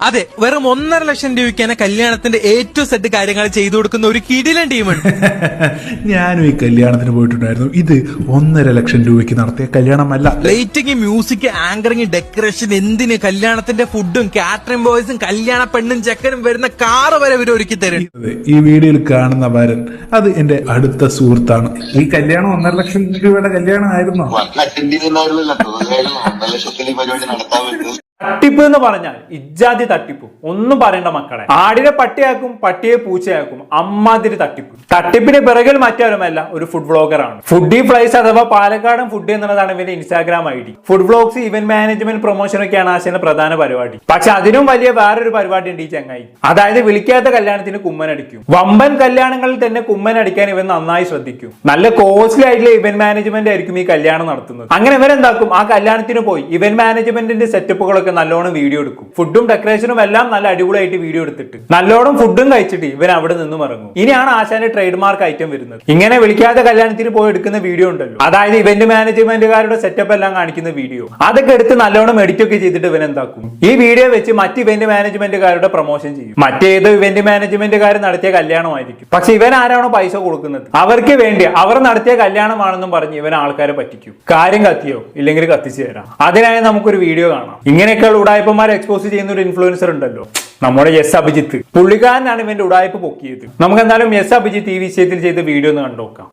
അതെ വെറും ഒന്നര ലക്ഷം രൂപയ്ക്കാണ് കല്യാണത്തിന്റെ ഏറ്റവും സെറ്റ് കാര്യങ്ങൾ ചെയ്തു കൊടുക്കുന്ന ഒരു കിടിലൻ ടീമുണ്ട്. ഞാനും ഈ കല്യാണത്തിന് പോയിട്ടുണ്ടായിരുന്നു. ഇത് ഒന്നര ലക്ഷം രൂപയ്ക്ക് നടത്തിയ കല്യാണമല്ല. ലൈറ്റിംഗ് മ്യൂസിക് ആങ്കറിംഗ് ഡെക്കറേഷൻ എന്തിന് കല്യാണത്തിന്റെ ഫുഡും കാറ്ററിംഗ് ബോയ്സും കല്യാണ പെണ്ണും ചെക്കനും വരുന്ന കാറ് വരെ ഇവർ ഒരുക്കി തരും. ഈ വീഡിയോയിൽ കാണുന്ന വരൻ അത് എന്റെ അടുത്ത സുഹൃത്താണ്. ഈ കല്യാണം ഒന്നര ലക്ഷം രൂപയുടെ കല്യാണം ആയിരുന്നോ വന്ന് അറ്റൻഡ് ചെയ്തിട്ടുണ്ടായിരുന്നില്ല ഒന്നര ലക്ഷത്തിൽ പരിപാടി നടത്താൻ പറ്റും തട്ടിപ്പ് എന്ന് പറഞ്ഞാൽ ഇജ്ജാതി തട്ടിപ്പ്. ഒന്നും പറയണ്ട മക്കളെ. ആടിനെ പട്ടിയാക്കും പട്ടിയെ പൂച്ചയാക്കും. അമ്മാതിരി തട്ടിപ്പ്. തട്ടിപ്പിന് പിറകിൽ മറ്റാരുമല്ല ഒരു ഫുഡ് വ്ളോഗർ ആണ്. ഫുഡി ഫ്ലൈസ് അഥവാ പാലക്കാടൻ ഫുഡ് എന്നുള്ളതാണ് ഇവന്റെ Instagram I D food vlogs event management promotion ഒക്കെയാണ് ആശയുടെ പ്രധാന പരിപാടി. പക്ഷെ അതിനും വലിയ വേറൊരു പരിപാടി ഉണ്ട് ഈ ചങ്ങായി. അതായത് വിളിക്കാത്ത കല്യാണത്തിന് കുമ്മനടിക്കും വമ്പൻ കല്യാണങ്ങളിൽ തന്നെ കുമ്മൻ അടിക്കാൻ ഇവൻ നന്നായി ശ്രദ്ധിക്കും. നല്ല കോസ്റ്റ്ലി ആയിട്ടുള്ള ഇവന്റ് മാനേജ്മെന്റ് ആയിരിക്കും ഈ കല്യാണം നടത്തുന്നത്. അങ്ങനെ ഇവരെന്താക്കും? ആ കല്യാണത്തിന് പോയി. ഇവന്റ് മാനേജ്മെന്റിന്റെ സെറ്റപ്പുകളൊക്കെ നല്ലോണം വീഡിയോ എടുക്കും. ഫുഡും ഡെക്കറേഷനും എല്ലാം നല്ല അടിപൊളിയായിട്ട് വീഡിയോ എടുത്തിട്ട്. നല്ലോണം ഫുഡും കഴിച്ചിട്ട് ഇവൻ അവിടെ നിന്നും ഇറങ്ങും ഇനിയാണ് ആശാന്റെ ട്രേഡ് മാർക്ക് ഐറ്റം വരുന്നത്. ഇങ്ങനെ വിളിക്കാതെ കല്യാണത്തിന് പോയി എടുക്കുന്ന വീഡിയോ ഉണ്ടല്ലോ. അതായത് ഇവന്റ് മാനേജ്മെന്റുകാരുടെ സെറ്റപ്പ് എല്ലാം കാണിക്കുന്ന വീഡിയോ അതൊക്കെ എടുത്ത് നല്ലോണം എഡിറ്റ് ഒക്കെ ചെയ്തിട്ട് ഇവൻ എന്താക്കും? ഈ വീഡിയോ വെച്ച് മറ്റ് ഇവന്റ് മാനേജ്മെന്റുകാരുടെ പ്രൊമോഷൻ ചെയ്യും. മറ്റേത് ഇവന്റ് മാനേജ്മെന്റുകാർ നടത്തിയ കല്യാണമായിരിക്കും. പക്ഷെ ഇവൻ ആരാണോ പൈസ കൊടുക്കുന്നത്? അവർക്ക് വേണ്ടി അവർ നടത്തിയ കല്യാണമാണെന്നും പറഞ്ഞ് ഇവൻ ആൾക്കാരെ പറ്റിക്കും. കാര്യം കത്തിയോ? ഇല്ലെങ്കിൽ കത്തിച്ചു തരാം. അതിനായി നമുക്കൊരു വീഡിയോ കാണാം. ഇങ്ങനെയൊക്കെയുള്ള ഉടായ്പന്മാരെ എക്സ്പോസ് ചെയ്യുന്ന ഒരു ഇൻഫ്ലുവൻസർ ഉണ്ടല്ലോ. നമ്മുടെ എസ് അഭിജിത്ത്. പുള്ളിക്കാരനാണ് ഇവന്റെ ഉടായ്പ പൊക്കിയത്. നമുക്ക് എന്തായാലും എസ് അഭിജിത്ത് ഈ വിഷയത്തിൽ ചെയ്ത വീഡിയോ ഒന്ന് കണ്ടുനോക്കാം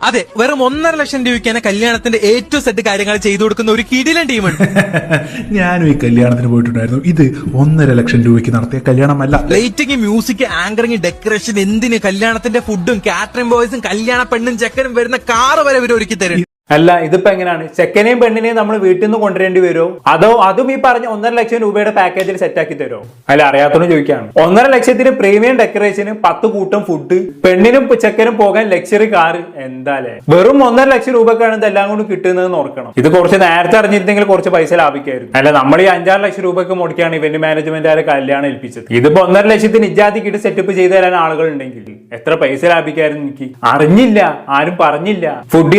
അതെ വെറും ഒന്നര ലക്ഷം രൂപയ്ക്കാണ് കല്യാണത്തിന്റെ ഏറ്റവും സെറ്റ് കാര്യങ്ങൾ ചെയ്തു കൊടുക്കുന്ന ഒരു കിടിലൻ ടീമുണ്ട്. ഞാനും ഈ കല്യാണത്തിന് പോയിട്ടുണ്ടായിരുന്നു. ഇത് ഒന്നര ലക്ഷം രൂപയ്ക്ക് നടത്തിയ കല്യാണമല്ല. ലൈറ്റിംഗ് മ്യൂസിക് ആങ്കറിംഗ് ഡെക്കറേഷൻ എന്തിന് കല്യാണത്തിന്റെ ഫുഡും കാറ്ററിംഗ് ബോയ്സും കല്യാണ പെണ്ണും ചെക്കനും വരുന്ന കാറ് വരെ ഇവർ ഒരുക്കി തരും. അല്ല ഇതിപ്പോ എങ്ങനെയാണ്? ചെക്കനെയും പെണ്ണിനെയും നമ്മൾ വീട്ടിൽ നിന്ന് കൊണ്ടുവരേണ്ടി വരുമോ അതോ അതും ഈ പറഞ്ഞ ഒന്നര ലക്ഷം രൂപയുടെ പാക്കേജിൽ സെറ്റ് ആക്കി തരുമോ അല്ല അറിയാത്തോണ്ട് ചോദിക്കാണ്. ഒന്നര ലക്ഷത്തിന് പ്രീമിയം ഡെക്കറേഷന് പത്ത് കൂട്ടം ഫുഡ് പെണ്ണിനും ചെക്കനും പോകാൻ ലക്ഷറി കാർ എന്താലേ? വെറും ഒന്നര ലക്ഷം രൂപക്കാണ് ഇതെല്ലാം കൊണ്ട് കിട്ടുന്നതെന്ന് ഓർക്കണം. ഇത് കുറച്ച് നേരത്തെ അറിഞ്ഞിരുന്നെങ്കിൽ കുറച്ച് പൈസ ലാഭിക്കായിരുന്നു. അല്ല നമ്മൾ ഈ അഞ്ചാറ് ലക്ഷം രൂപയ്ക്ക് മുടക്കിയാണ് ഇവന്റ് മാനേജ്മെന്റുകാരെ കല്യാണം ഏൽപ്പിച്ചത്. ഇതിപ്പോ ഒന്നര ലക്ഷത്തിന് ഇജാതി കിട്ടി സെറ്റപ്പ് ചെയ്തു തരാൻ ആളുകൾ ഉണ്ടെങ്കിൽ എത്ര പൈസ ലാഭിക്കായിരുന്നു എനിക്ക്? അറിഞ്ഞില്ല ആരും പറഞ്ഞില്ല.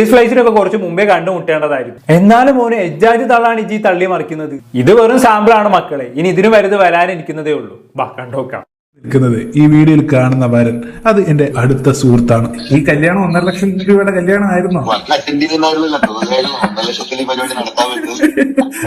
ഈസ് ഫ്ലൈസിനൊക്കെ കുറച്ച് മുമ്പേ കണ്ടുമുട്ടേണ്ടതായിരുന്നു എന്നാലും മോന് എജ്ജാജ് തള്ളാണ് ഇജി തള്ളി മറിക്കുന്നത്. ഇത് വെറും സാമ്പിളാണ് മക്കളെ. ഇനി ഇതിനു വരുത് വരാനിരിക്കുന്നതേ ഉള്ളൂ. ബാ കണ്ടോക്കാം നിൽക്കുന്നത്. ഈ വീഡിയോയിൽ കാണുന്ന വരൻ അത് എന്റെ അടുത്ത സുഹൃത്താണ്. ഈ കല്യാണം ഒന്നര ലക്ഷം രൂപയുടെ കല്യാണം ആയിരുന്നോ വന്ന് അറ്റൻഡ് ചെയ്തിട്ടുണ്ടായിരുന്നില്ല തീർച്ചയായും ലക്ഷത്തിൽ ഈ പരിപാടി നടത്താൻ പറ്റും.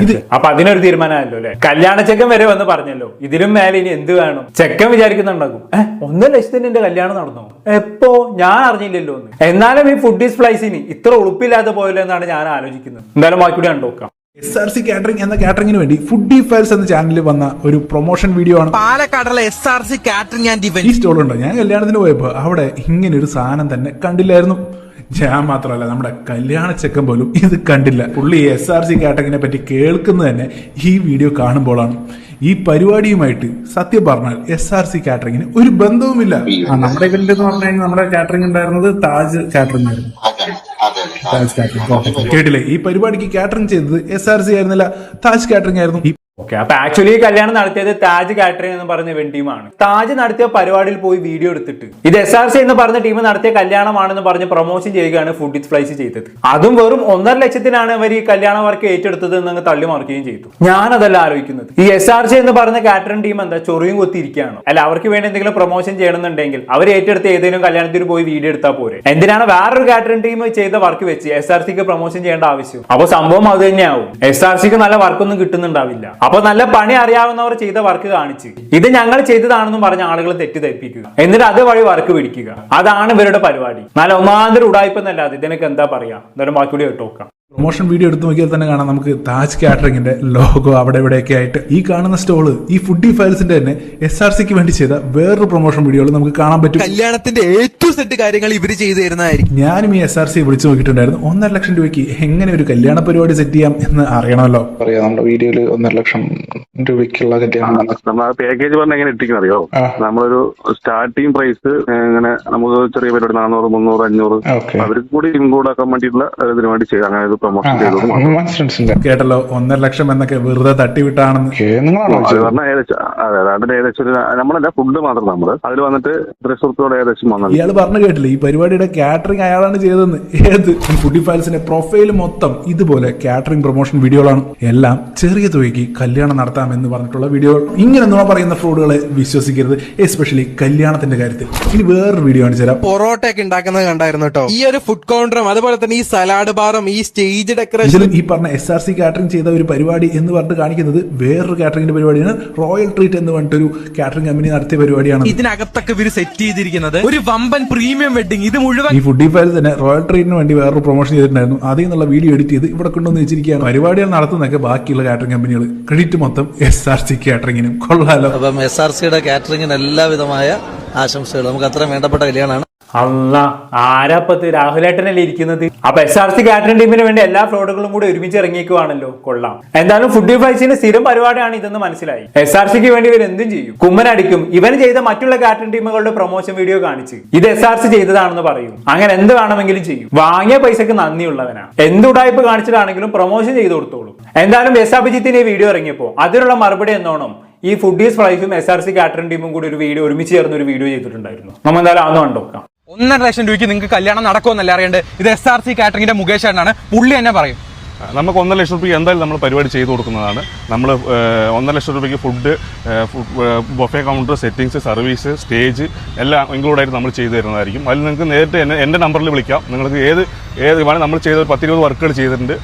ഇത് അപ്പൊ അതിനൊരു തീരുമാനമല്ലോ അല്ലെ? കല്യാണ ചെക്കൻ വരെ വന്ന് പറഞ്ഞല്ലോ. ഇതിലും മേലെ ഇനി എന്ത് വേണം ചെക്കം വിചാരിക്കുന്നുണ്ടാകും. ഏഹ് ഒന്നര ലക്ഷത്തിന് എന്റെ കല്യാണം നടന്നു? എപ്പോ? ഞാൻ അറിഞ്ഞില്ലല്ലോ എന്ന് എന്നാലും ഈ ഫുഡ് ഡിസ്പ്ലൈസിന് ഇത്ര ഉളുപ്പില്ലാതെ പോയല്ലോ എന്നാണ് ഞാൻ ആലോചിക്കുന്നത്. എന്തായാലും ബാക്കി കൂടി കണ്ടോക്കാം എസ് ആർ സി കാറ്ററിംഗ് എന്ന കാറ്ററിംഗിന് വേണ്ടി ഫുഡി ഫയൽസ് എന്ന ചാനലിൽ വന്ന ഒരു പ്രൊമോഷൻ വീഡിയോ ആണ്. പാലക്കാടുള്ള S R C catering and ഈ ഇവന്റ് സ്റ്റോൾ ഉണ്ട്? ഞാൻ കല്യാണത്തിന് പോയപ്പോ അവിടെ ഇങ്ങനെ ഒരു സാധനം തന്നെ കണ്ടില്ലായിരുന്നു. ഞാൻ മാത്രമല്ല നമ്മുടെ കല്യാണ ചെക്കൻ പോലും ഇത് കണ്ടില്ല. പുള്ളി എസ് ആർ സി കാറ്ററിങ്ങിനെ പറ്റി കേൾക്കുന്നത് തന്നെ ഈ വീഡിയോ കാണുമ്പോഴാണ്. ഈ പരിപാടിയുമായിട്ട് സത്യം പറഞ്ഞാൽ എസ് ആർ സി കാറ്ററിങ്ങിന് ഒരു ബന്ധവുമില്ല. ആ നമ്മുടെ ഇവന്റ് എന്ന് പറഞ്ഞു കഴിഞ്ഞാൽ നമ്മുടെ കാറ്ററിംഗ് ഉണ്ടായിരുന്നത് താജ് കാറ്ററിംഗ് ആയിരുന്നു. കേട്ടില്ലേ? ഈ പരിപാടിക്ക് കാറ്ററിംഗ് ചെയ്തത് എസ് ആർ സി ആയിരുന്നില്ല താജ് കാറ്ററിംഗ് ആയിരുന്നു. ഓക്കെ അപ്പൊ ആക്ച്വലി കല്യാണം നടത്തിയത് താജ് കാറ്ററിംഗ് എന്ന് പറഞ്ഞ വെണ്ടിയുമാണ് താജ് നടത്തിയ പരിപാടിയിൽ പോയി വീഡിയോ എടുത്തിട്ട്. ഇത് എസ് ആർ സി എന്ന് പറഞ്ഞ ടീം നടത്തിയ കല്യാണമാണെന്ന് പറഞ്ഞ് പ്രൊമോഷൻ ചെയ്യുകയാണ് ഫുഡ് ഡിസ്പ്ലൈസ് ചെയ്തത്. അതും വെറും ഒന്നര ലക്ഷത്തിനാണ് അവർ ഈ കല്യാണ വർക്ക് ഏറ്റെടുത്തത് എന്ന് തള്ളി മറിക്കുകയും ചെയ്തു. ഞാനതല്ല ആലോചിക്കുന്നത്. ഈ എസ് ആർ സി എന്ന് പറഞ്ഞ കാറ്ററിംഗ് ടീം എന്താ? ചൊറിയും കൊത്തിയിരിക്കുകയാണ് അല്ല അവർക്ക് വേണ്ടി എന്തെങ്കിലും പ്രൊമോഷൻ ചെയ്യണമെന്നുണ്ടെങ്കിൽ അവർ ഏറ്റെടുത്ത് ഏതെങ്കിലും കല്യാണത്തിന് പോയി വീഡിയോ എടുത്താൽ പോരെ. എന്തിനാണ് വേറൊരു കാറ്ററിംഗ് ടീം ചെയ്ത വർക്ക് വെച്ച് എസ് ആർ സിക്ക് പ്രൊമോഷൻ ചെയ്യേണ്ട ആവശ്യം? അപ്പൊ സംഭവം അത് തന്നെയാവും. എസ് ആർ സിക്ക് നല്ല വർക്കൊന്നും കിട്ടുന്നുണ്ടാവില്ല. അപ്പൊ നല്ല പണി അറിയാവുന്നവർ ചെയ്ത വർക്ക് കാണിച്ച്. ഇത് ഞങ്ങൾ ചെയ്തതാണെന്നും പറഞ്ഞ ആളുകളെ തെറ്റിദ്ധരിപ്പിക്കുക. എന്നിട്ട് അത് വഴി വർക്ക് പിടിക്കുക. അതാണ് ഇവരുടെ പരിപാടി. നല്ല ഒന്നാന്തര ഉടായ്പ എന്നല്ലാതെ ഇതിനൊക്കെ എന്താ പറയാ? എന്തായാലും ബാക്കി കൂടി കേട്ടോക്കാം. പ്രൊമോഷൻ വീഡിയോ എടുത്ത് നോക്കിയാൽ തന്നെ കാണാം നമുക്ക് താജ് കാറ്ററിംഗിന്റെ ലോഗോ അവിടെ ഇവിടെയൊക്കെ ആയിട്ട്. ഈ കാണുന്ന സ്റ്റോൾ ഈ ഫുഡി ഫയൽസിന്റെ തന്നെ എസ് ആർ സിക്ക് വേണ്ടി ചെയ്ത വേറൊരു പ്രൊമോഷൻ വീഡിയോകൾ നമുക്ക് കാണാൻ പറ്റും. കല്യാണത്തിന്റെ ഏറ്റവും സെറ്റ് കാര്യങ്ങൾ ഇവർ ചെയ്തു തരുന്നതായിരിക്കും. ഞാനും ഈ എസ് ആർ സി വിളിച്ചു നോക്കിയിട്ടുണ്ടായിരുന്നു. ഒന്നര ലക്ഷം രൂപയ്ക്ക് എങ്ങനെ ഒരു കല്യാണ പരിപാടി സെറ്റ് ചെയ്യാം എന്ന് അറിയണമല്ലോ. പറയാം നമ്മുടെ വീഡിയോയിൽ ഒന്നര ലക്ഷം രൂപയ്ക്കുള്ള കല്യാണം നമ്മൾ പാക്കേജ് പറഞ്ഞ എങ്ങനെ ഇട്ടിരിക്കുന്ന അറിയോ. നമ്മളൊരു സ്റ്റാർട്ടിംഗ് പ്രൈസ് ഇങ്ങനെ നമുക്ക് ചെറിയ പരിപാടി നാനൂറ് മുന്നൂറ് അഞ്ഞൂറ് അവർക്ക് കൂടി ഇൻക്ലൂഡ് ആക്കാൻ വേണ്ടിയിട്ടുള്ള ഇതിനു വേണ്ടി ചെയ്യും അങ്ങനെ കേട്ടല്ലോ ഒന്നര ലക്ഷം എന്നൊക്കെ വെറുതെ തട്ടിവിട്ടാണെന്ന്. ഏകദേശം അതെ അതെ അതിന്റെ ഏകദേശം ഒരു നമ്മളല്ല ഫുഡ് മാത്രം നമ്മൾ. അതിൽ വന്നിട്ട് തൃശ്ശൂർത്തോടെ ഏകദേശം വന്നത്. ഇയാൾ പറഞ്ഞു കേട്ടില്ല ഈ പരിപാടിയുടെ കാറ്ററിംഗ് അയാളാണ് ചെയ്തതെന്ന്. ഏത്? ഫുഡി ഫയൽസിന്റെ പ്രൊഫൈൽ മൊത്തം ഇതുപോലെ കാറ്ററിംഗ് പ്രൊമോഷൻ വീഡിയോകളാണ് എല്ലാം ചെറിയ തുകയ്ക്ക് കല്യാണം നടത്താം എന്ന് പറഞ്ഞിട്ടുള്ള വീഡിയോ ഇങ്ങനെ നുണ പറയുന്ന ഫ്രോഡുകളെ വിശ്വസിക്കരുത് എസ്പെഷ്യലി കല്യാണത്തിന്റെ കാര്യത്തിൽ. ഇനി വേറൊരു വീഡിയോ കാണിച്ചു തരാം. പൊറോട്ടയൊക്കെ ഉണ്ടാക്കുന്നത് കണ്ടായിരുന്നു കേട്ടോ. ഈ ഒരു ഫുഡ് കൗണ്ടറും അതുപോലെ തന്നെ ഈ സലാഡ് ബാറും ഈ സ്റ്റേജ് ഡെക്കറേഷൻ ഇതിലും ഈ പറഞ്ഞ എസ് ആർ സി കാറ്ററിംഗ് ചെയ്ത ഒരു പരിപാടി എന്ന് പറഞ്ഞിട്ട് കാണിക്കുന്നത് വേറൊരു കാറ്ററിംഗിന്റെ പരിപാടിയാണ്. റോയൽ ട്രീറ്റ് എന്ന് പറഞ്ഞിട്ടൊരു കാറ്ററിംഗ് കമ്പനി നടത്തിയ പരിപാടിയാണ്. ഇതിനകത്തൊക്കെ ഇവർ സെറ്റ് ചെയ്തിരിക്കുന്നത്. ഒരു വമ്പൻ പ്രീമിയം വെഡിങ് ഇത് മുഴുവൻ ഈ ഫുഡി ഫയൽ തന്നെ റോയൽ ട്രീറ്റിന് വേണ്ടി വേറൊരു പ്രൊമോഷൻ ചെയ്തിട്ടുണ്ടായിരുന്നു. അതിൽ നിന്നുള്ള വീഡിയോ എഡിറ്റ് ചെയ്ത് ഇവിടെ കൊണ്ടുവന്ന് വെച്ചിരിക്കുകയാണ്. പരിപാടികൾ നടത്തുന്നൊക്കെ ബാക്കിയുള്ള കാറ്ററിംഗ് കമ്പനികൾ ക്രെഡിറ്റ് മൊത്തം എസ് ആർ സി കാറ്ററിംഗിനും കൊള്ളാലോ. അപ്പം എസ് ആർ സിയുടെ കാറ്ററിംഗിന് എല്ലാവിധമായ ആശംസകൾ നമുക്ക് അത്ര വേണ്ടപ്പെട്ട കല്യാണമാണ്. അല്ല ആരാപ്പത്ത് രാഹുലേട്ടനല്ലേ ഇരിക്കുന്നത്? അപ്പൊ എസ് ആർ സി കാറ്ററിംഗ് ടീമിന് വേണ്ടി എല്ലാ ഫ്ലോഡുകളും കൂടി ഒരുമിച്ച് ഇറങ്ങിയേക്കുവാണല്ലോ. കൊള്ളാം. എന്തായാലും ഫുഡ് ഫൈസിന്റെ സ്ഥിരം പരിപാടിയാണ് ഇതെന്ന് മനസ്സിലായി. എസ് ആർ സിക്ക് വേണ്ടി ഇവർ എന്തും ചെയ്യും. കുമ്മനടിക്കും ഇവൻ ചെയ്ത മറ്റുള്ള കാറ്ററിംഗ് ടീമുകളുടെ പ്രൊമോഷൻ വീഡിയോ കാണിച്ച്. ഇത് എസ് ആർ സി ചെയ്തതാണെന്ന് പറയും. അങ്ങനെ എന്ത് വേണമെങ്കിലും ചെയ്യും. വാങ്ങിയ പൈസക്ക് നന്ദിയുള്ളവനാ. എന്ത് ഉടായ്പ കാണിച്ചിട്ടാണെങ്കിലും പ്രൊമോഷൻ ചെയ്തു കൊടുത്തോളൂ. എന്തായാലും എസ് ഈ വീഡിയോ ഇറങ്ങിയപ്പോ അതിനുള്ള മറുപടി എന്നോണം ഈ ഫുഡീസ് ഫ്ലൈഫും എസ് ആർ സി കാറ്ററിംഗ് ടീമും കൂടി ഒരു വീഡിയോ ഒരുമിച്ച് ചേർന്ന് ഒരു വീഡിയോ ചെയ്തിട്ടുണ്ടായിരുന്നു. നമ്മൾ എന്തായാലും അന്ന് കണ്ടോക്കാം ഒന്നര ലക്ഷം രൂപയ്ക്ക് നിങ്ങൾക്ക് കല്യാണം നടക്കുമെന്നല്ല അറിയേണ്ടത്? ഇത് എസ് ആർ സി കാറ്ററിംഗിന്റെ മുകേഷ് ആണ് പുള്ളി തന്നെ പറയും. നമുക്ക് ഒന്നര ലക്ഷം രൂപയ്ക്ക് എന്തായാലും നമ്മൾ പരിപാടി ചെയ്തു കൊടുക്കുന്നതാണ്. നമ്മൾ ഒന്നര ലക്ഷം രൂപയ്ക്ക് food buffet counter settings service stage എല്ലാം ഇൻക്ലൂഡ് ആയിട്ട് നമ്മൾ ചെയ്തു തരുന്നതായിരിക്കും. അതിൽ നിങ്ങൾക്ക് നേരിട്ട് എന്നെ എന്റെ നമ്പറിൽ വിളിക്കാം. നിങ്ങൾക്ക് ഏത് ഏത് വേണമെങ്കിൽ നമ്മൾ ചെയ്ത പത്തിരുപത് വർക്കുകൾ ചെയ്തിട്ടുണ്ട്.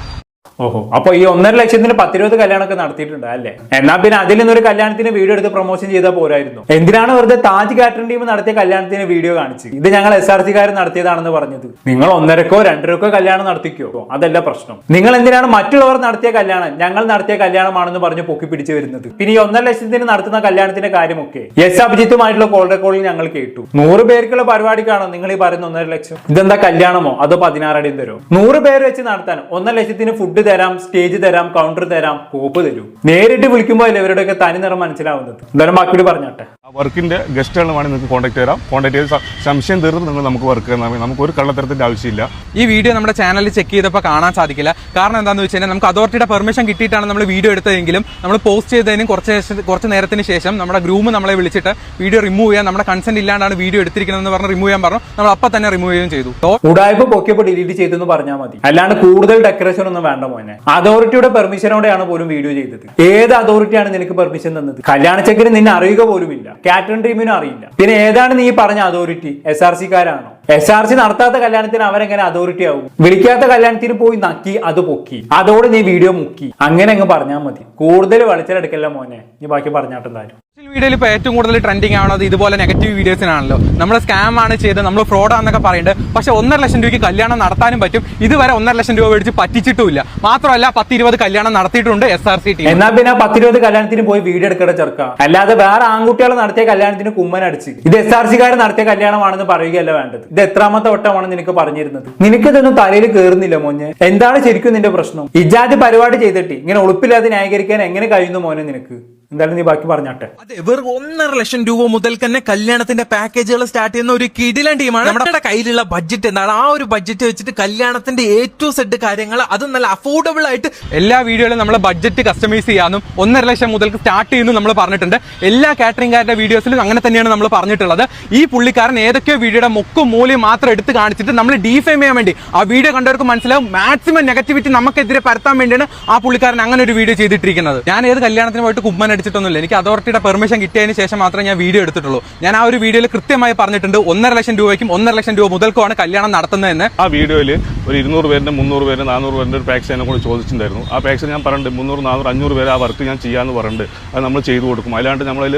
ഓഹോ. അപ്പൊ ഈ ഒന്നര ലക്ഷത്തിന് പത്തിരുപത് കല്യാണമൊക്കെ നടത്തിയിട്ടുണ്ട് അല്ലേ? എന്നാ പിന്നെ അതിൽ നിന്നൊരു കല്യാണത്തിന് വീഡിയോ എടുത്ത് പ്രൊമോഷൻ ചെയ്താൽ പോരായിരുന്നു. എന്തിനാണ് വെറുതെ താജ് കാറ്ററിംഗ് ടീം നടത്തിയ കല്യാണത്തിന് വീഡിയോ കാണിച്ച് ഇത് ഞങ്ങൾ എസ് ആർ സിക്കാരൻ നടത്തിയതാണെന്ന് പറഞ്ഞത്. നിങ്ങൾ ഒന്നരക്കോ രണ്ടരക്കോ കല്യാണം നടത്തിക്കോ? അതല്ല പ്രശ്നം. നിങ്ങൾ എന്തിനാണ് മറ്റുള്ളവർ നടത്തിയ കല്യാണം? ഞങ്ങൾ നടത്തിയ കല്യാണമാണെന്ന് പറഞ്ഞ് പൊക്കി പിടിച്ചു വരുന്നത്. പിന്നെ ഈ ഒന്നര ലക്ഷത്തിന് നടത്തുന്ന കല്യാണത്തിന്റെ കാര്യമൊക്കെ. എസ് അഭിജിത്തുമായിട്ടുള്ള കോൾ റെക്കോർഡിൽ ഞങ്ങൾ കേട്ടു. നൂറ് പേർക്കുള്ള പരിപാടിക്കാണോ നിങ്ങൾ ഈ പറയുന്ന ഒന്നര ലക്ഷം? ഇതെന്താ കല്യാണമോ? അതോ പതിനാറടി തരോ? നൂറ് പേര് വെച്ച് നടത്താൻ ഒന്നര ലക്ഷത്തിന് ഫുഡ് തരാം സ്റ്റേജ് തരാം കൗണ്ടർ തരാം കോപ്പ് തരൂ. നേരിട്ട് വിളിക്കുമ്പോൾ അല്ലേ ഇവരുടെയൊക്കെ തനി നിറം മനസ്സിലാവുന്നത്? എന്തായാലും ബാക്കിയോട് പറഞ്ഞാട്ടെ. വർക്കിന്റെ ഗസ്റ്റുകൾ വേണമെങ്കിൽ നിങ്ങൾക്ക് കോൺടാക്ട് ചെയ്യാം കോൺടാക്ട് ചെയ്ത് സംശയം തീർന്ന് നിങ്ങൾ നമുക്ക് വർക്ക് തന്നാൽ മതി. നമുക്ക് ഒരു കള്ളത്തരത്തിന്റെ ആവശ്യമില്ല. ഈ വീഡിയോ നമ്മുടെ ചാനലിൽ ചെക്ക് ചെയ്തപ്പോൾ കാണാൻ സാധിക്കില്ല. കാരണം എന്താണെന്ന് വെച്ച് കഴിഞ്ഞാൽ നമുക്ക് അതോറിറ്റിയുടെ പെർമിഷൻ കിട്ടിയിട്ടാണ് നമ്മൾ വീഡിയോ എടുത്തതെങ്കിലും നമ്മൾ പോസ്റ്റ് ചെയ്തതിന് കുറച്ച് കുറച്ച് നേരത്തിന് ശേഷം നമ്മുടെ ഗ്രൂമ് നമ്മളെ വിളിച്ചിട്ട് വീഡിയോ റിമൂവ് ചെയ്യാൻ നമ്മുടെ കൺസെന്റ് ഇല്ലാണ്ടാണ് വീഡിയോ എടുത്തിരിക്കുന്നതെന്ന് പറഞ്ഞ് റിമൂവ് ചെയ്യാൻ പറഞ്ഞു. നമ്മൾ അപ്പം തന്നെ റിമൂവ് ചെയ്യുകയും ചെയ്തു. ഉടായ്പ പൊക്കിയപ്പോൾ ഡിലീറ്റ് ചെയ്തെന്ന് പറഞ്ഞാൽ മതി. അല്ലാണ്ട് കൂടുതൽ ഡെക്കറേഷൻ ഒന്നും വേണ്ട മോനെ. അതോറിറ്റിയുടെ പെർമിഷനോടെയാണ് പോലും വീഡിയോ ചെയ്തത്. ഏത് അതോറിറ്റിയാണ് നിനക്ക് പെർമിഷൻ തന്നത്? കല്യാണ ചെക്കിന് നിന്നെ അറിയുക പോലുമില്ല. കാറ്ററിംഗ് ടീമിനും അറിയില്ല. പിന്നെ ഏതാണ് നീ പറഞ്ഞ അതോറിറ്റി എസ് ആർ സിക്കാരാണോ എസ് ആർ സി നടത്താത്ത കല്യാണത്തിന് അവരെങ്ങനെ അതോറിറ്റി ആവും? വിളിക്കാത്ത കല്യാണത്തിന് പോയി നക്കി അത് പൊക്കി. അതോടെ നീ വീഡിയോ മുക്കി. അങ്ങനെ അങ്ങ് പറഞ്ഞാൽ മതി. കൂടുതൽ വെളിച്ചെടുക്കല്ല മോനെ. നീ ബാക്കി പറഞ്ഞാട്ടെന്തായാലും മീഡിയയിൽ ഇപ്പോൾ ഏറ്റവും കൂടുതൽ ട്രെൻഡിങ് ആവുന്നത് ഇതുപോലെ നെഗറ്റീവ് വീഡിയോസിനാണല്ലോ നമ്മൾ സ്കാം ആണ് ചെയ്തത് നമ്മൾ ഫ്രോഡാന്നൊക്കെ പറയുന്നുണ്ട് പക്ഷേ ഒന്നര ലക്ഷം രൂപയ്ക്ക് കല്യാണം നടത്താനും പറ്റും. ഇതുവരെ ഒന്നര ലക്ഷം രൂപ മേടിച്ച് പറ്റിച്ചിട്ടുമില്ല. മാത്രമല്ല പത്ത് ഇരുപത് കല്യാണം നടത്തിയിട്ടുണ്ട് എസ് ആർ സി ടി എന്നാൽ പിന്നെ പത്തിരുപത് കല്യാണത്തിന് പോയി വീഡിയോ എടുക്കേണ്ട ചെറുക്ക. അല്ലാതെ വേറെ ആൺകുട്ടികൾ നടത്തിയ കല്യാണത്തിന് കുമ്മൻ അടിച്ച്. ഇത് എസ് ആർ സിക്കാർ നടത്തിയ കല്യാണമാണെന്ന് പറയുകയല്ല വേണ്ടത്. ഇത് എത്രാമത്തെ വട്ടമാണ് നിനക്ക് പറഞ്ഞിരുന്നത്. നിനക്കിതൊന്നും തലയിൽ കയറുന്നില്ല മോനെ. എന്താണ് ശരിക്കും നിന്റെ പ്രശ്നം? ഇജാതി പരിപാടി ചെയ്തിട്ട് ഇങ്ങനെ ഉളുപ്പില്ലാതെ ന്യായീകരിക്കാൻ എങ്ങനെ കഴിയുന്നു മോനെ നിനക്ക്? എന്തായാലും നീ ബാക്കി പറഞ്ഞാട്ടെ. അതെ വെറും ഒന്നര ലക്ഷം രൂപ മുതൽ തന്നെ കല്യാണത്തിന്റെ പാക്കേജുകൾ സ്റ്റാർട്ട് ചെയ്യുന്ന ഒരു കിടിലൻ ടീമാണ് നമ്മുടെ കയ്യിലുള്ള ബഡ്ജറ്റ് എന്താണ്? ആ ഒരു ബഡ്ജറ്റ് വെച്ചിട്ട് കല്യാണത്തിന്റെ എ ടു സെഡ് കാര്യങ്ങൾ അത് നല്ല അഫോർഡബിൾ ആയിട്ട് എല്ലാ വീഡിയോയിലും നമ്മൾ ബഡ്ജറ്റ് കസ്റ്റമൈസ് ചെയ്യാനും ഒന്നര ലക്ഷം മുതൽ സ്റ്റാർട്ട് ചെയ്യുന്നു നമ്മൾ പറഞ്ഞിട്ടുണ്ട്. എല്ലാ കാറ്ററിംഗുകാരുടെ വീഡിയോസിലും അങ്ങനെ തന്നെയാണ് നമ്മൾ പറഞ്ഞിട്ടുള്ളത്. ഈ പുള്ളിക്കാരൻ ഏതൊക്കെയോ വീഡിയോയുടെ മൊക്കും മൂലയും മാത്രം എടുത്ത് കാണിച്ചിട്ട് നമ്മൾ ഡീഫെയിം ചെയ്യാൻ വേണ്ടി. ആ വീഡിയോ കണ്ടവർക്ക് മനസ്സിലാവും മാക്സിമം നെഗറ്റിവിറ്റി നമുക്കെതിരെ പരത്താൻ വേണ്ടിയാണ് ആ പുള്ളിക്കാരൻ അങ്ങനെ ഒരു വീഡിയോ ചെയ്തിട്ടിരിക്കുന്നത്. ഞാൻ ഏത് കല്യാണത്തിന് പോയിട്ട് കുമ്മൻ അടിച്ചിട്ടൊന്നുമില്ല എനിക്ക് അതോറിറ്റിയുടെ പെർമിഷൻ കിട്ടിയതിന് ശേഷം മാത്രമേ ഞാൻ വീഡിയോ എടുത്തിട്ടുള്ളൂ. ഞാൻ ആ ഒരു വീഡിയോയിൽ കൃത്യമായി പറഞ്ഞിട്ടുണ്ട് ഒന്നര ലക്ഷം രൂപയ്ക്കും ഒന്നര ലക്ഷം രൂപ മുതൽക്കുമാണ് കല്യാണം നടത്തുന്നതെന്ന്. ആ വീഡിയോയിൽ ഒരു ഇരുന്നൂറ് പേരുടെ മുന്നൂറ് പേര് നാനൂറ് പേരുടെ ഒരു പാക്സ് എന്നെ കൂടി ചോദിച്ചിട്ടുണ്ടായിരുന്നു. ആ പാക്സ് ഞാൻ പറഞ്ഞിട്ടുണ്ട് മുന്നൂറ് നാനൂറ് അഞ്ഞൂറ് പേര് ആ വർക്ക് ഞാൻ ചെയ്യാമെന്ന് പറഞ്ഞിട്ട് അത് നമ്മൾ ചെയ്തു കൊടുക്കും. അല്ലാണ്ട് നമ്മളിൽ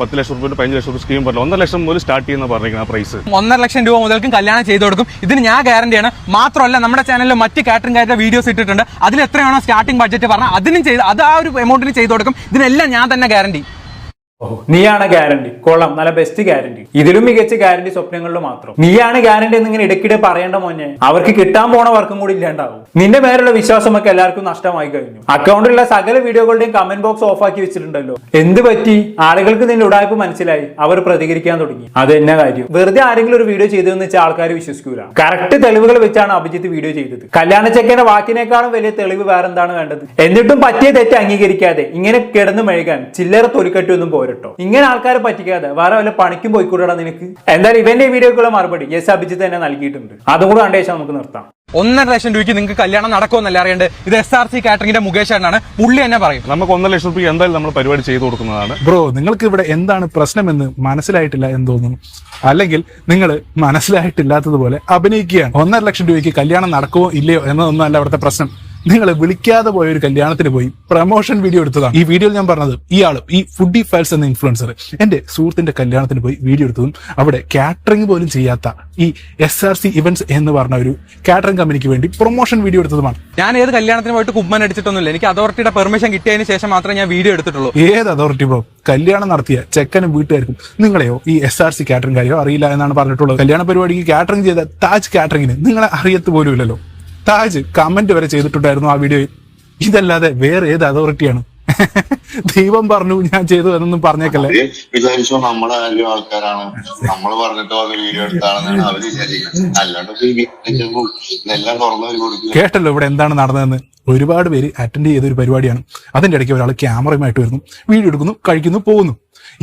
പത്ത് ലക്ഷം റുപ്യ പതിനഞ്ച് ലക്ഷം രൂപ സ്കീം പറഞ്ഞില്ല ഒന്നര ലക്ഷം മുതൽ സ്റ്റാർട്ട് ചെയ്യുന്ന പറഞ്ഞിരിക്കുന്ന ആ പ്രൈസ് ഒന്നര ലക്ഷം രൂപ മുതൽക്കും കല്യാണം ചെയ്തു കൊടുക്കും. ഇതിന് ഞാൻ ഗ്യാരണ്ടിയാണ് മാത്രമല്ല നമ്മുടെ ചാനലിൽ മറ്റ് കാറ്ററിംഗുകാരുടെ വീഡിയോസ് ഇട്ടിട്ടുണ്ട്. അതിൽ എത്രയാണോ സ്റ്റാർട്ടിംഗ് ബഡ്ജറ്റ് പറഞ്ഞാൽ അതിനും ചെയ്ത് അത് ആ ഒരു എമൗണ്ടിന് ചെയ്തു കൊടുക്കും. ഇതിനെല്ലാം ഞാൻ തന്നെ ഗ്യാരണ്ടി നീയാണ് ഗ്യാരണ്ടി കൊള്ളാം. നല്ല ബെസ്റ്റ് ഗ്യാരണ്ടി ഇതിലും മികച്ച ഗ്യാരണ്ടി സ്വപ്നങ്ങളിൽ മാത്രം. നീയാണ് ഗ്യാരണ്ടി എന്ന് ഇങ്ങനെ ഇടയ്ക്കിടെ പറയേണ്ട മോനെ. അവർക്ക് കിട്ടാൻ പോണ വർക്കും കൂടി ഇല്ലാണ്ടാവും. നിന്റെ മേലുള്ള വിശ്വാസമൊക്കെ എല്ലാവർക്കും നഷ്ടമായി കഴിഞ്ഞു. അക്കൗണ്ടിലുള്ള സകല വീഡിയോകളുടെയും കമന്റ് ബോക്സ് ഓഫ് ആക്കി വെച്ചിട്ടുണ്ടല്ലോ. എന്ത് പറ്റി? ആളുകൾക്ക് നിന്റെ ഉടായ്പ മനസ്സിലായി. അവർ പ്രതികരിക്കാൻ തുടങ്ങി. അത് എന്നാ കാര്യം? വെറുതെ ആരെങ്കിലും ഒരു വീഡിയോ ചെയ്തു എന്ന് വെച്ചാൽ ആൾക്കാർ വിശ്വസിക്കൂല. കറക്റ്റ് തെളിവുകൾ വെച്ചാണ് അഭിജിത്ത് വീഡിയോ ചെയ്തത്. കല്യാണ ചെക്കന്റെ വാക്കിനേക്കാളും വലിയ തെളിവ് വേറെ എന്താണ് വേണ്ടത്? എന്നിട്ടും പറ്റിയ തെറ്റ് അംഗീകരിക്കാതെ ഇങ്ങനെ കിടന്നു മെഴുകാൻ ചില്ലറ തൊലിക്കറ്റൊന്നും പോരട്ടോ ഇങ്ങനെ ആൾക്കാരെ പറ്റിക്കാതെ വേറെ വല്ല പണിക്കും പോയിക്കൂടാ നിനക്ക്? എന്തായാലും ഇവന്റെ വീഡിയോക്കുള്ള മറുപടി യെസ് അഭിജിത്ത് തന്നെ നൽകിയിട്ടുണ്ട്. അതും കൂടെ കണ്ട നമുക്ക് നിർത്താം. ഒന്നര ലക്ഷം രൂപയ്ക്ക് നിങ്ങൾക്ക് കല്യാണം നടക്കുമെന്നല്ല അറിയേണ്ടത്? ഇത് എസ് ആർ സി കാറ്ററിംഗിന്റെ മുകേഷ് ആണ് പുള്ളി തന്നെ പറയും. നമുക്ക് ഒന്നര ലക്ഷം രൂപ എന്തായാലും നമ്മൾ പരിപാടി ചെയ്തു കൊടുക്കുന്നതാണ്. ബ്രോ നിങ്ങൾക്ക് ഇവിടെ എന്താണ് പ്രശ്നമെന്ന് മനസ്സിലായിട്ടില്ല എന്ന് തോന്നുന്നു. അല്ലെങ്കിൽ നിങ്ങൾ മനസ്സിലായിട്ടില്ലാത്തതുപോലെ അഭിനയിക്കുകയാണ്. ഒന്നര ലക്ഷം രൂപയ്ക്ക് കല്യാണം നടക്കുമോ ഇല്ലയോ എന്നതൊന്നും അല്ല അവിടുത്തെ പ്രശ്നം. നിങ്ങൾ വിളിക്കാതെ പോയ ഒരു കല്യാണത്തിന് പോയി പ്രമോഷൻ വീഡിയോ എടുത്തതാണ്. ഈ വീഡിയോയിൽ ഞാൻ പറഞ്ഞത് ഇയാൾ ഈ ഫുഡി ഫയൽസ് എന്ന ഇൻഫ്ലുവൻസർ എന്റെ സുഹൃത്തിന്റെ കല്യാണത്തിന് പോയി വീഡിയോ എടുത്തതും അവിടെ കാറ്ററിംഗ് പോലും ചെയ്യാത്ത ഈ എസ് ആർ സി ഇവന്റ്സ് എന്ന് പറഞ്ഞ ഒരു കാറ്ററിംഗ് കമ്പനിക്ക് വേണ്ടി പ്രൊമോഷൻ വീഡിയോ എടുത്തതുമാണ്. ഞാൻ ഏത് കല്യാണത്തിന് പോയിട്ട് കുമ്മൻ അടിച്ചിട്ടൊന്നുമില്ല. എനിക്ക് അതോറിറ്റിയുടെ പെർമിഷൻ കിട്ടിയതിന് ശേഷം മാത്രമേ ഞാൻ വീഡിയോ എടുത്തിട്ടുള്ളൂ. ഏത് അതോറിറ്റി ബ്രോ കല്യാണം നടത്തിയ ചെക്കനും വീട്ടുകാർക്കും നിങ്ങളെയോ ഈ എസ് ആർ സി കാറ്ററിംഗ് കാര്യോ അറിയില്ല എന്നാണ് പറഞ്ഞിട്ടുള്ളത്. കല്യാണ പരിപാടിക്ക് കാറ്ററിംഗ് ചെയ്ത താജ് കാറ്ററിംഗിന് നിങ്ങളെ അറിയത്ത് പോലും ഇല്ലല്ലോ. താജ് കമന്റ് വരെ ചെയ്തിട്ടുണ്ടായിരുന്നു ആ വീഡിയോയിൽ ഇതല്ലാതെ വേറെ ഏത് അതോറിറ്റിയാണ് ദൈവം പറഞ്ഞു ഞാൻ ചെയ്തു എന്നൊന്നും പറഞ്ഞേക്കല്ലേ? വിചാരിച്ചു നമ്മളെ ആൾക്കാരാണ്. നമ്മൾ പറഞ്ഞിട്ട് വീഡിയോ എടുത്താണെന്നാണ് അവർ വിചാരിക്കുന്നത്. അല്ലാണ്ട് കേട്ടല്ലോ ഇവിടെ എന്താണ് നടന്നതെന്ന്. ഒരുപാട് പേര് അറ്റൻഡ് ചെയ്ത ഒരു പരിപാടിയാണ്. അതിന്റെ ഇടയ്ക്ക് ഒരാൾ ക്യാമറയുമായിട്ട് വരുന്നു. വീഡിയോ എടുക്കുന്നു കഴിക്കുന്നു പോകുന്നു.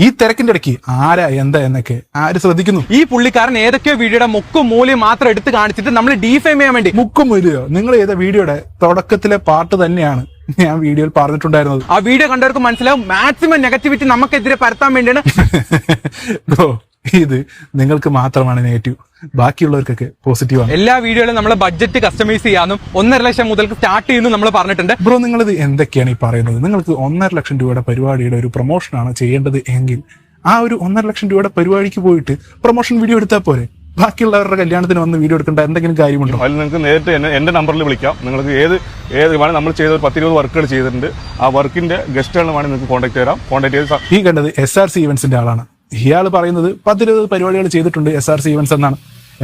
ഈ തിരക്കിന്റെ ഇടയ്ക്ക് ആരാ എന്താ എന്നൊക്കെ ആര് ശ്രദ്ധിക്കുന്നു? ഈ പുള്ളിക്കാരൻ ഏതൊക്കെ വീഡിയോയുടെ മുക്കും മൂലയും മാത്രം എടുത്ത് കാണിച്ചിട്ട് നമ്മൾ ഡീഫെയിം ചെയ്യാൻ വേണ്ടി. മുക്കും മൂലയോ? നിങ്ങൾ ചെയ്ത വീഡിയോയുടെ തുടക്കത്തിലെ പാട്ട് തന്നെയാണ് ഞാൻ വീഡിയോയിൽ പറഞ്ഞിട്ടുണ്ടായിരുന്നത്. ആ വീഡിയോ കണ്ടവർക്ക് മനസ്സിലാവും മാക്സിമം നെഗറ്റിവിറ്റി നമുക്കെതിരെ പരത്താൻ വേണ്ടിയാണ്. ഇത് നിങ്ങൾക്ക് മാത്രമാണ് നെഗറ്റീവ്. ബാക്കിയുള്ളവർക്കൊക്കെ പോസിറ്റീവ് ആണ്. എല്ലാ വീഡിയോയിലും നമ്മൾ ബഡ്ജറ്റ് കസ്റ്റമൈസ് ചെയ്യാനും ഒന്നര ലക്ഷം മുതൽ സ്റ്റാർട്ട് ചെയ്യുന്നു നമ്മൾ പറഞ്ഞിട്ടുണ്ട്. ബ്രോ നിങ്ങളിത് എന്തൊക്കെയാണ് ഈ പറയുന്നത്? നിങ്ങൾക്ക് ഒന്നര ലക്ഷം രൂപയുടെ പരിപാടിയുടെ ഒരു പ്രൊമോഷനാണ് ചെയ്യേണ്ടത് എങ്കിൽ ആ ഒരു ഒന്നര ലക്ഷം രൂപയുടെ പരിപാടിക്ക് പോയിട്ട് പ്രൊമോഷൻ വീഡിയോ എടുത്താൽ പോരെ? ബാക്കിയുള്ളവരുടെ കല്യാണത്തിന് വന്ന് വീഡിയോ എടുക്കേണ്ട എന്തെങ്കിലും കാര്യമുണ്ടോ? അതിൽ നിങ്ങൾക്ക് നേരിട്ട് എന്നെ എന്റെ നമ്പറിൽ വിളിക്കാം. നിങ്ങൾക്ക് ഏത് ഏത് വേണം നമ്മൾ ചെയ്ത ഒരു പത്തിരുപത് വർക്കുകൾ ചെയ്തിട്ടുണ്ട്. ആ വർക്കിന്റെ ഗസ്റ്റുകൾ വേണമെങ്കിൽ നിങ്ങൾക്ക് കോൺടാക്ട് ചെയ്യാം കോൺടാക്ട് ചെയ്ത് ഈ കണ്ടത് എസ് ആർ സി ഇവന്റ്സിന്റെ ആളാണ്. ഇയാൾ പറയുന്നത് പത്തിരുപത് പരിപാടികൾ ചെയ്തിട്ടുണ്ട് എസ് ആർ സി ഇവൻസ് എന്നാണ്.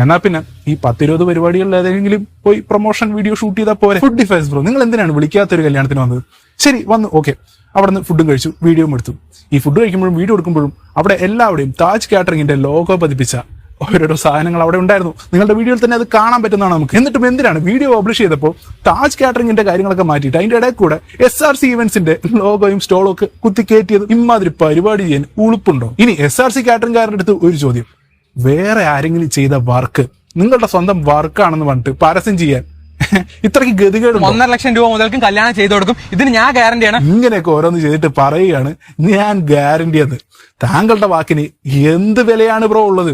എന്നാൽ പിന്നെ ഈ പത്തിരുപത് പരിപാടികളിൽ ഏതെങ്കിലും പോയി പ്രൊമോഷൻ വീഡിയോ ഷൂട്ട് ചെയ്താൽ പോരെ? ഫുഡ് ഡിഫൈൻസ് ബ്രോ നിങ്ങൾ എന്തിനാണ് വിളിക്കാത്ത ഒരു കല്യാണത്തിന് വന്നത്? ശരി വന്നു ഓക്കെ അവിടെ നിന്ന് ഫുഡും കഴിച്ചു വീഡിയോയും എടുത്തു. ഈ ഫുഡ് കഴിക്കുമ്പോഴും വീഡിയോ എടുക്കുമ്പോഴും അവിടെ എല്ലാവരുടെയും താജ് കാറ്ററിംഗിന്റെ ലോഗോ പതിപ്പിച്ച ഓരോരോ സാധനങ്ങൾ അവിടെ ഉണ്ടായിരുന്നു. നിങ്ങളുടെ വീഡിയോയിൽ തന്നെ അത് കാണാൻ പറ്റുന്നതാണ് നമുക്ക്. എന്നിട്ടും എന്തിനാണ് വീഡിയോ പബ്ലിഷ് ചെയ്തപ്പോൾ താജ് കാറ്ററിംഗിന്റെ കാര്യങ്ങളൊക്കെ മാറ്റിയിട്ട് അതിന്റെ ഇടയിൽ കൂടെ എസ് ആർ സി ഇവന്റ്സിന്റെ ലോഗോയും സ്റ്റോളും ഒക്കെ കുത്തിക്കയറ്റിയത് ഇമ്മാതിരി പരിപാടി ചെയ്യാൻ ഉളുപ്പുണ്ടോ? ഇനി എസ് ആർ സി കാറ്ററിംഗുകാരുടെ അടുത്ത് ഒരു ചോദ്യം. വേറെ ആരെങ്കിലും ചെയ്ത വർക്ക് നിങ്ങളുടെ സ്വന്തം വർക്കാണെന്ന് പറഞ്ഞിട്ട് പരസ്യം ചെയ്യാൻ ഇത്രയ്ക്ക് ഗതികേട് ഒന്നര ലക്ഷം രൂപ മുതൽക്കും കല്യാണം ചെയ്തു കൊടുക്കും. ഇതിന് ഞാൻ ഗ്യാരണ്ടിയാണ് ഇങ്ങനെയൊക്കെ ഓരോന്ന് ചെയ്തിട്ട് പറയുകയാണ് ഞാൻ ഗ്യാരണ്ടി അത്. താങ്കളുടെ വാക്കിന് എന്ത് വിലയാണ് ബ്രോ ഉള്ളത്?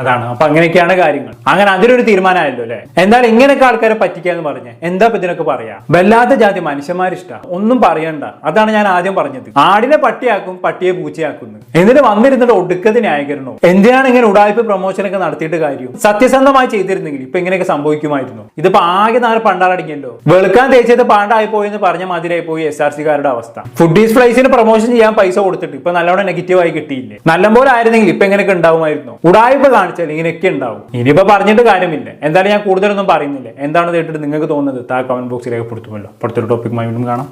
അതാണ്. അപ്പൊ അങ്ങനെയൊക്കെയാണ് കാര്യങ്ങൾ. അങ്ങനെ അതിലൊരു തീരുമാനമായല്ലോ അല്ലെ? എന്തായാലും ഇങ്ങനെയൊക്കെ ആൾക്കാരെ പറ്റിക്കാന്ന് പറഞ്ഞ് എന്താ ഇതിനൊക്കെ പറയാ? വല്ലാത്ത ജാതി മനുഷ്യന്മാരിഷ്ട. ഒന്നും പറയണ്ട. അതാണ് ഞാൻ ആദ്യം പറഞ്ഞത്. ആടിനെ പട്ടിയാക്കും പട്ടിയെ പൂച്ചയാക്കുന്നു. എന്നിട്ട് വന്നിരുന്നിട്ട് ഒടുക്കത് ന്യായീകരണോ എന്തിനാണ് ഇങ്ങനെ ഉടായ്പ പ്രൊമോഷനൊക്കെ നടത്തിയിട്ട് കാര്യം? സത്യസന്ധമായി ചെയ്തിരുന്നെങ്കിൽ ഇപ്പൊ ഇങ്ങനെയൊക്കെ സംഭവിക്കുമായിരുന്നു. ഇതിപ്പോ ആകെ നാല് പണ്ടാറടങ്ങിയല്ലോ വെളുക്കാൻ തേച്ചത് പാണ്ടായി പോയി എന്ന് പറഞ്ഞ മാതിരിയായി പോയി എസ് ആർ സിക്കാരുടെ അവസ്ഥ. ഫുഡീസ് ഫ്ലൈസിന് പ്രൊമോഷൻ ചെയ്യാൻ പൈസ കൊടുത്തിട്ട് ഇപ്പൊ നല്ലോണം നെഗറ്റീവായി കിട്ടിയില്ലേ? നല്ലപോലെ ആയിരുന്നെങ്കിൽ ഇപ്പൊ എങ്ങനെയൊക്കെ ഉണ്ടാവുമായിരുന്നു. ഉടായ്പ കാണിച്ചാൽ ഇങ്ങനെയൊക്കെ ഉണ്ടാവും. ഇനിയിപ്പോൾ പറഞ്ഞിട്ട് കാര്യമില്ല. എന്തായാലും ഞാൻ കൂടുതലൊന്നും പറയുന്നില്ല. എന്താണ് കേട്ടിട്ട് നിങ്ങൾക്ക് തോന്നുന്നത്? താ കമന്റ് ബോക്സിൽ രേഖപ്പെടുത്തുമല്ലോ. അടുത്തൊരു ടോപ്പിക്കുമായി വീണ്ടും കാണാം.